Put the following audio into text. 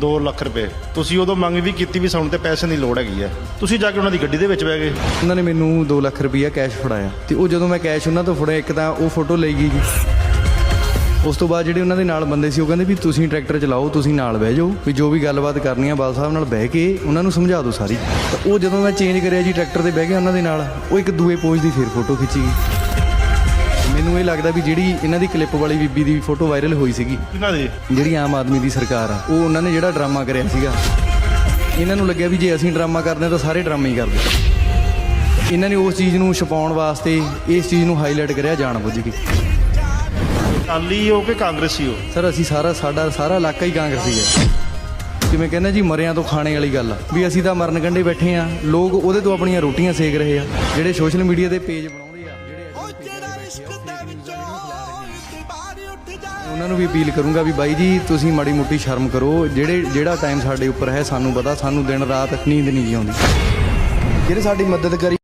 2 ਲੱਖ ਰੁਪਏ। ਤੁਸੀਂ ਉਦੋਂ ਮੰਗ ਵੀ ਕੀਤੀ ਵੀ ਸਾਨੂੰ ਤੇ ਪੈਸੇ ਦੀ ਲੋੜ ਹੈਗੀ ਆ। ਤੁਸੀਂ ਜਾ ਕੇ ਉਹਨਾਂ ਦੀ ਗੱਡੀ ਦੇ ਵਿੱਚ ਬਹਿ ਗਏ। ਉਹਨਾਂ ਨੇ ਮੈਨੂੰ 2 ਲੱਖ ਰੁਪਈਆ ਕੈਸ਼ ਫੜਾਇਆ। ਤੇ ਉਹ ਜਦੋਂ ਮੈਂ ਕੈਸ਼ ਉਹਨਾਂ ਤੋਂ ਫੜਿਆ, ਇੱਕ ਤਾਂ ਉਹ ਫੋਟੋ ਲਈ ਗਈ ਜੀ। ਉਸ ਤੋਂ ਬਾਅਦ ਜਿਹੜੇ ਉਹਨਾਂ ਦੇ ਨਾਲ ਬੰਦੇ ਸੀ, ਉਹ ਕਹਿੰਦੇ ਵੀ ਤੁਸੀਂ ਟਰੈਕਟਰ ਚਲਾਓ, ਤੁਸੀਂ ਨਾਲ ਬਹਿ ਜਾਓ। ਵੀ ਜੋ ਵੀ ਗੱਲਬਾਤ ਕਰਨੀ ਆ, ਬਾਲ ਸਾਹਿਬ ਨਾਲ ਬਹਿ ਕੇ ਉਹਨਾਂ ਨੂੰ ਸਮਝਾ ਦਿਓ ਸਾਰੀ। ਤਾਂ ਉਹ ਜਦੋਂ ਮੈਂ ਚੇਂਜ ਕਰਿਆ ਜੀ, ਟਰੈਕਟਰ ਤੇ ਬਹਿ ਗਿਆ ਉਹਨਾਂ ਦੇ ਨਾਲ, ਉਹ ਇੱਕ ਦੂਏ ਪੋਜ ਦੀ ਫਿਰ ਫੋਟੋ ਖਿੱਚੀ ਗਈ। ਮੈਨੂੰ ਇਹ ਲੱਗਦਾ ਵੀ ਜਿਹੜੀ ਇਹਨਾਂ ਦੀ ਕਲਿੱਪ ਵਾਲੀ ਬੀਬੀ ਦੀ ਫੋਟੋ ਵਾਇਰਲ ਹੋਈ ਸੀਗੀ ਕਿਹਨਾਂ ਦੀ? ਜਿਹੜੀ ਆਮ ਆਦਮੀ ਦੀ ਸਰਕਾਰ ਆ ਉਹ ਉਹਨਾਂ ਨੇ ਜਿਹੜਾ ਡਰਾਮਾ ਕਰਿਆ ਸੀਗਾ। ਇਹਨਾਂ ਨੂੰ ਲੱਗਿਆ ਵੀ ਜੇ ਅਸੀਂ ਡਰਾਮਾ ਕਰਦੇ ਤਾਂ ਸਾਰੇ ਡਰਾਮੇ ਹੀ ਕਰਦੇ ਇਹਨਾਂ ਨੇ ਉਸ ਚੀਜ਼ ਨੂੰ ਛਪਾਉਣ ਵਾਸਤੇ ਇਸ ਚੀਜ਼ ਨੂੰ ਹਾਈਲਾਈਟ ਕਰਿਆ ਜਾਣ ਬੁੱਝ ਕੇ। ਅਕਾਲੀ ਹੋ ਕਿ ਕਾਂਗਰਸੀ ਹੋ? ਸਰ ਅਸੀਂ ਸਾਰਾ ਸਾਡਾ ਸਾਰਾ ਇਲਾਕਾ ਹੀ ਕਾਂਗਰਸੀ ਹੈ। ਜਿਵੇਂ ਕਹਿੰਦੇ ਜੀ ਮਰਿਆਂ ਤੋਂ ਖਾਣੇ ਵਾਲੀ ਗੱਲ ਆ। ਵੀ ਅਸੀਂ ਤਾਂ ਮਰਨ ਕੰਢੇ ਬੈਠੇ ਆ ਲੋਕ ਉਹਦੇ ਤੋਂ ਆਪਣੀਆਂ ਰੋਟੀਆਂ ਸੇਕ ਰਹੇ ਆ ਜਿਹੜੇ ਸੋਸ਼ਲ ਮੀਡੀਆ ਤੇ ਪੇਜ ਉਹਨਾਂ ਨੂੰ ਵੀ ਅਪੀਲ ਕਰੂੰਗਾ ਵੀ ਬਾਈ ਜੀ ਤੁਸੀਂ ਮਾੜੀ ਮੁੱਟੀ ਸ਼ਰਮ ਕਰੋ। ਜਿਹੜੇ ਜਿਹੜਾ ਟਾਈਮ ਸਾਡੇ ਉੱਪਰ ਹੈ ਸਾਨੂੰ ਪਤਾ ਸਾਨੂੰ ਦਿਨ ਰਾਤ ਨੀਂਦ ਨਹੀਂ ਆਉਂਦੀ। ਜਿਹੜੇ ਸਾਡੀ ਮਦਦ ਕਰੀ